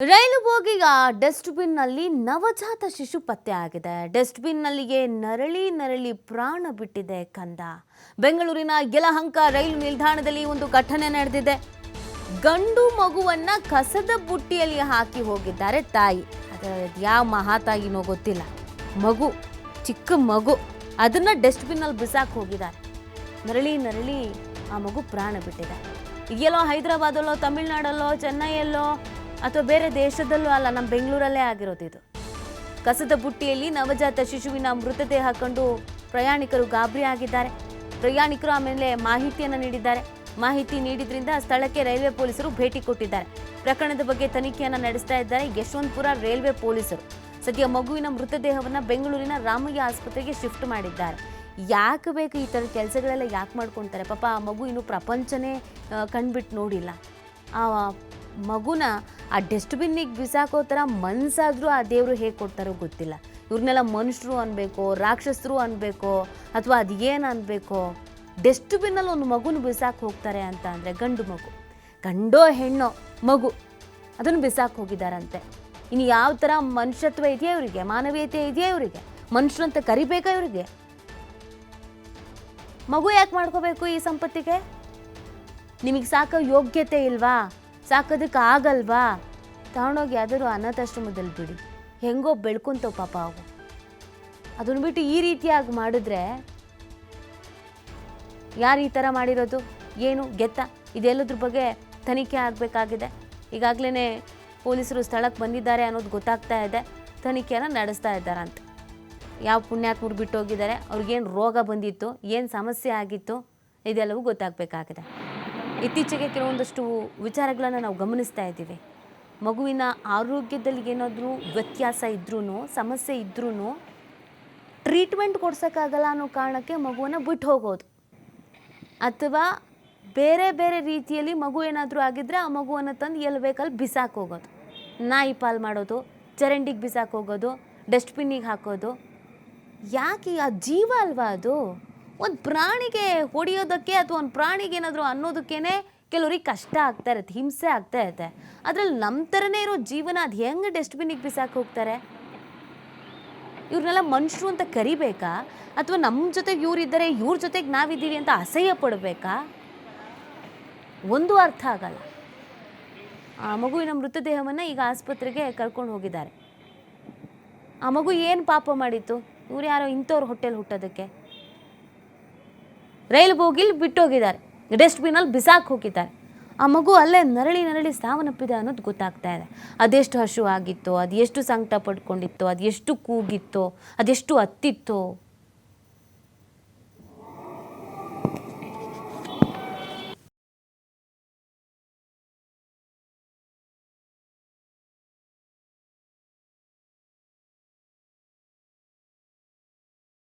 ರೈಲು ಬೋಗಿಗ ಡಸ್ಟ್ಬಿನ್ನಲ್ಲಿ ನವಜಾತ ಶಿಶು ಪತ್ತೆ ಆಗಿದೆ. ಡಸ್ಟ್ಬಿನ್ನಲ್ಲಿಗೆ ನರಳಿ ನರಳಿ ಪ್ರಾಣ ಬಿಟ್ಟಿದೆ ಕಂದ. ಬೆಂಗಳೂರಿನ ಯಲಹಂಕ ರೈಲು ನಿಲ್ದಾಣದಲ್ಲಿ ಒಂದು ಘಟನೆ ನಡೆದಿದೆ. ಗಂಡು ಮಗುವನ್ನ ಕಸದ ಬುಟ್ಟಿಯಲ್ಲಿ ಹಾಕಿ ಹೋಗಿದ್ದಾರೆ ತಾಯಿ. ಅದರ ಯಾವ ಮಹಾತಾಯಿನೋ ಗೊತ್ತಿಲ್ಲ. ಮಗು, ಚಿಕ್ಕ ಮಗು, ಅದನ್ನ ಡಸ್ಟ್ಬಿನ್ನಲ್ಲಿ ಬಿಸಾಕ್ ಹೋಗಿದ್ದಾರೆ. ನರಳಿ ನರಳಿ ಆ ಮಗು ಪ್ರಾಣ ಬಿಟ್ಟಿದೆ. ಈಗೆಲ್ಲೋ ಹೈದರಾಬಾದಲ್ಲೋ, ತಮಿಳ್ನಾಡಲ್ಲೋ, ಚೆನ್ನೈಯಲ್ಲೋ ಅಥವಾ ಬೇರೆ ದೇಶದಲ್ಲೂ ಅಲ್ಲ ನಮ್ಮ ಬೆಂಗಳೂರಲ್ಲೇ ಆಗಿರೋದು ಇದು. ಕಸದ ಬುಟ್ಟಿಯಲ್ಲಿ ನವಜಾತ ಶಿಶುವಿನ ಮೃತದೇಹ ಕಂಡು ಪ್ರಯಾಣಿಕರು ಗಾಬರಿ ಆಗಿದ್ದಾರೆ. ಪ್ರಯಾಣಿಕರು ಆಮೇಲೆ ಮಾಹಿತಿಯನ್ನು ನೀಡಿದ್ದಾರೆ. ಮಾಹಿತಿ ನೀಡಿದ್ರಿಂದ ಸ್ಥಳಕ್ಕೆ ರೈಲ್ವೆ ಪೊಲೀಸರು ಭೇಟಿ ಕೊಟ್ಟಿದ್ದಾರೆ. ಪ್ರಕರಣದ ಬಗ್ಗೆ ತನಿಖೆಯನ್ನು ನಡೆಸ್ತಾ ಇದ್ದಾರೆ ಯಶವಂತಪುರ ರೈಲ್ವೆ ಪೊಲೀಸರು. ಸದ್ಯ ಮಗುವಿನ ಮೃತದೇಹವನ್ನು ಬೆಂಗಳೂರಿನ ರಾಮಯ್ಯ ಆಸ್ಪತ್ರೆಗೆ ಶಿಫ್ಟ್ ಮಾಡಿದ್ದಾರೆ. ಯಾಕೆ ಬೇಕು ಈ ಥರ ಕೆಲಸಗಳೆಲ್ಲ ಯಾಕೆ ಮಾಡ್ಕೊತಾರೆ? ಪಾಪ ಆ ಮಗು ಇನ್ನೂ ಪ್ರಪಂಚನೇ ಕಣ್ಬಿಟ್ಟು ನೋಡಿಲ್ಲ. ಆ ಮಗುನ ಆ ಡಸ್ಟ್ಬಿನ್ನಿಗೆ ಬಿಸಾಕೋ ಥರ ಮನ್ಸಾದರೂ ಆ ದೇವರು ಹೇಗೆ ಕೊಡ್ತಾರೋ ಗೊತ್ತಿಲ್ಲ. ಇವ್ರನ್ನೆಲ್ಲ ಮನುಷ್ಯರು ಅನ್ಬೇಕೋ, ರಾಕ್ಷಸರು ಅನ್ಬೇಕೋ ಅಥವಾ ಅದು ಏನು ಅನ್ಬೇಕೋ. ಡಸ್ಟ್ಬಿನ್ನಲ್ಲಿ ಒಂದು ಮಗುನ ಬಿಸಾಕ್ ಹೋಗ್ತಾರೆ ಅಂತ ಅಂದರೆ ಗಂಡು ಮಗು. ಗಂಡೋ ಹೆಣ್ಣೋ ಮಗು ಅದನ್ನು ಬಿಸಾಕ್ ಹೋಗಿದ್ದಾರಂತೆ. ಇನ್ನು ಯಾವ ಥರ ಮನುಷ್ಯತ್ವ ಇದೆಯಾ ಇವರಿಗೆ? ಮಾನವೀಯತೆ ಇದೆಯಾ ಇವರಿಗೆ? ಮನುಷ್ಯರು ಅಂತ ಕರಿಬೇಕಾ ಇವರಿಗೆ? ಮಗು ಯಾಕೆ ಮಾಡ್ಕೋಬೇಕು ಈ ಸಂಪತ್ತಿಗೆ? ನಿಮಗೆ ಸಾಕೋ ಯೋಗ್ಯತೆ ಇಲ್ವಾ? ಸಾಕೋದಕ್ಕೆ ಆಗಲ್ವಾ? ತಗೊಂಡೋಗಿ ಯಾವ್ದಾದ್ರು ಅನಾಥಾಶ್ರಮದಲ್ಲಿ ಬಿಡಿ. ಹೆಂಗೋ ಬೆಳ್ಕೊಂತವ್ ಪಾಪ ಅವು ಅದನ್ನ ಬಿಟ್ಟು ಈ ರೀತಿಯಾಗಿ ಮಾಡಿದ್ರೆ ಯಾರು ಈ ಥರ ಮಾಡಿರೋದು? ಏನು? ಗೆತ್ತ? ಇದೆಲ್ಲದ್ರ ಬಗ್ಗೆ ತನಿಖೆ ಆಗಬೇಕಾಗಿದೆ. ಈಗಾಗಲೇ ಪೊಲೀಸರು ಸ್ಥಳಕ್ಕೆ ಬಂದಿದ್ದಾರೆ ಅನ್ನೋದು ಗೊತ್ತಾಗ್ತಾ ಇದೆ. ತನಿಖೆಯನ್ನು ನಡೆಸ್ತಾ ಇದ್ದಾರೆ ಅಂತ ಯಾವ ಪುಣ್ಯಾತ್ಮರು ಬಿಟ್ಟು ಹೋಗಿದ್ದಾರೆ ಅವ್ರಿಗೇನು ರೋಗ ಬಂದಿತ್ತು? ಏನು ಸಮಸ್ಯೆ ಆಗಿತ್ತು? ಇದೆಲ್ಲವೂ ಗೊತ್ತಾಗಬೇಕಾಗಿದೆ. ಇತ್ತೀಚೆಗೆ ಕೆಲವೊಂದಷ್ಟು ವಿಚಾರಗಳನ್ನು ನಾವು ಗಮನಿಸ್ತಾ ಇದ್ದೀವಿ. ಮಗುವಿನ ಆರೋಗ್ಯದಲ್ಲಿ ಏನಾದರೂ ವ್ಯತ್ಯಾಸ ಇದ್ರೂ ಸಮಸ್ಯೆ ಇದ್ರೂ ಟ್ರೀಟ್ಮೆಂಟ್ ಕೊಡ್ಸೋಕ್ಕಾಗಲ್ಲ ಅನ್ನೋ ಕಾರಣಕ್ಕೆ ಮಗುವನ್ನು ಬಿಟ್ಟು ಹೋಗೋದು. ಅಥವಾ ಬೇರೆ ಬೇರೆ ರೀತಿಯಲ್ಲಿ ಮಗು ಏನಾದರೂ ಆಗಿದ್ರೆ ಆ ಮಗುವನ್ನು ತಂದು ಎಲ್ಲಿ ಬೇಕಲ್ಲಿ ಬಿಸಾಕ್ ಹೋಗೋದು. ನಾಯಿ ಪಾಲು ಮಾಡೋದು, ಚರಂಡಿಗೆ ಬಿಸಾಕೋಗೋದು ಡಸ್ಟ್ಬಿನ್ನಿಗೆ ಹಾಕೋದು. ಯಾಕೆ ಆ ಜೀವ ಅಲ್ವಾ ಅದು? ಒಂದು ಪ್ರಾಣಿಗೆ ಹೊಡೆಯೋದಕ್ಕೆ ಅಥವಾ ಒಂದು ಪ್ರಾಣಿಗೆ ಏನಾದರೂ ಅನ್ನೋದಕ್ಕೇ ಕೆಲವ್ರಿಗೆ ಕಷ್ಟ ಆಗ್ತಾ ಇರುತ್ತೆ, ಹಿಂಸೆ ಆಗ್ತಾ ಇರುತ್ತೆ. ಅದರಲ್ಲಿ ನಮ್ಮ ಥರನೇ ಇರೋ ಜೀವನ ಅದು ಹೆಂಗೆ ಡಸ್ಟ್ಬಿನ್ನಿಗೆ ಬಿಸಾಕಿ ಹೋಗ್ತಾರೆ? ಇವ್ರನ್ನೆಲ್ಲ ಮನುಷ್ಯರು ಅಂತ ಕರಿಬೇಕಾ? ಅಥವಾ ನಮ್ಮ ಜೊತೆಗೆ ಇವ್ರಿದ್ದಾರೆ ಇವ್ರ ಜೊತೆಗೆ ನಾವಿದ್ದೀವಿ ಅಂತ ಅಸಹ್ಯ ಪಡಬೇಕಾ? ಒಂದು ಅರ್ಥ ಆಗಲ್ಲ. ಆ ಮಗುವಿನ ಮೃತದೇಹವನ್ನು ಈಗ ಆಸ್ಪತ್ರೆಗೆ ಕರ್ಕೊಂಡು ಹೋಗಿದ್ದಾರೆ. ಆ ಮಗು ಏನು ಪಾಪ ಮಾಡಿತ್ತು? ಇವ್ರು ಯಾರೋ ಇಂಥವ್ರು ಹೊಟ್ಟೆಲಿ ಹುಟ್ಟೋದಕ್ಕೆ? ರೈಲು ಬೋಗಿಲಿ ಬಿಟ್ಟೋಗಿದ್ದಾರೆ. ಡಸ್ಟ್ಬಿನಲ್ಲಿ ಬಿಸಾಕಿ ಹೋಗಿದ್ದಾರೆ. ಆ ಮಗು ಅಲ್ಲೇ ನರಳಿ ನರಳಿ ಸಾವನ್ನಪ್ಪಿದೆ ಅನ್ನೋದು ಗೊತ್ತಾಗ್ತಾ ಇದೆ. ಅದೆಷ್ಟು ಹಸು ಆಗಿತ್ತೋ ಅದು ಎಷ್ಟು ಸಂಕಟ ಪಡ್ಕೊಂಡಿತ್ತೋ ಅದು ಎಷ್ಟು ಕೂಗಿತ್ತೋ, ಅದೆಷ್ಟು ಹತ್ತಿತ್ತೋ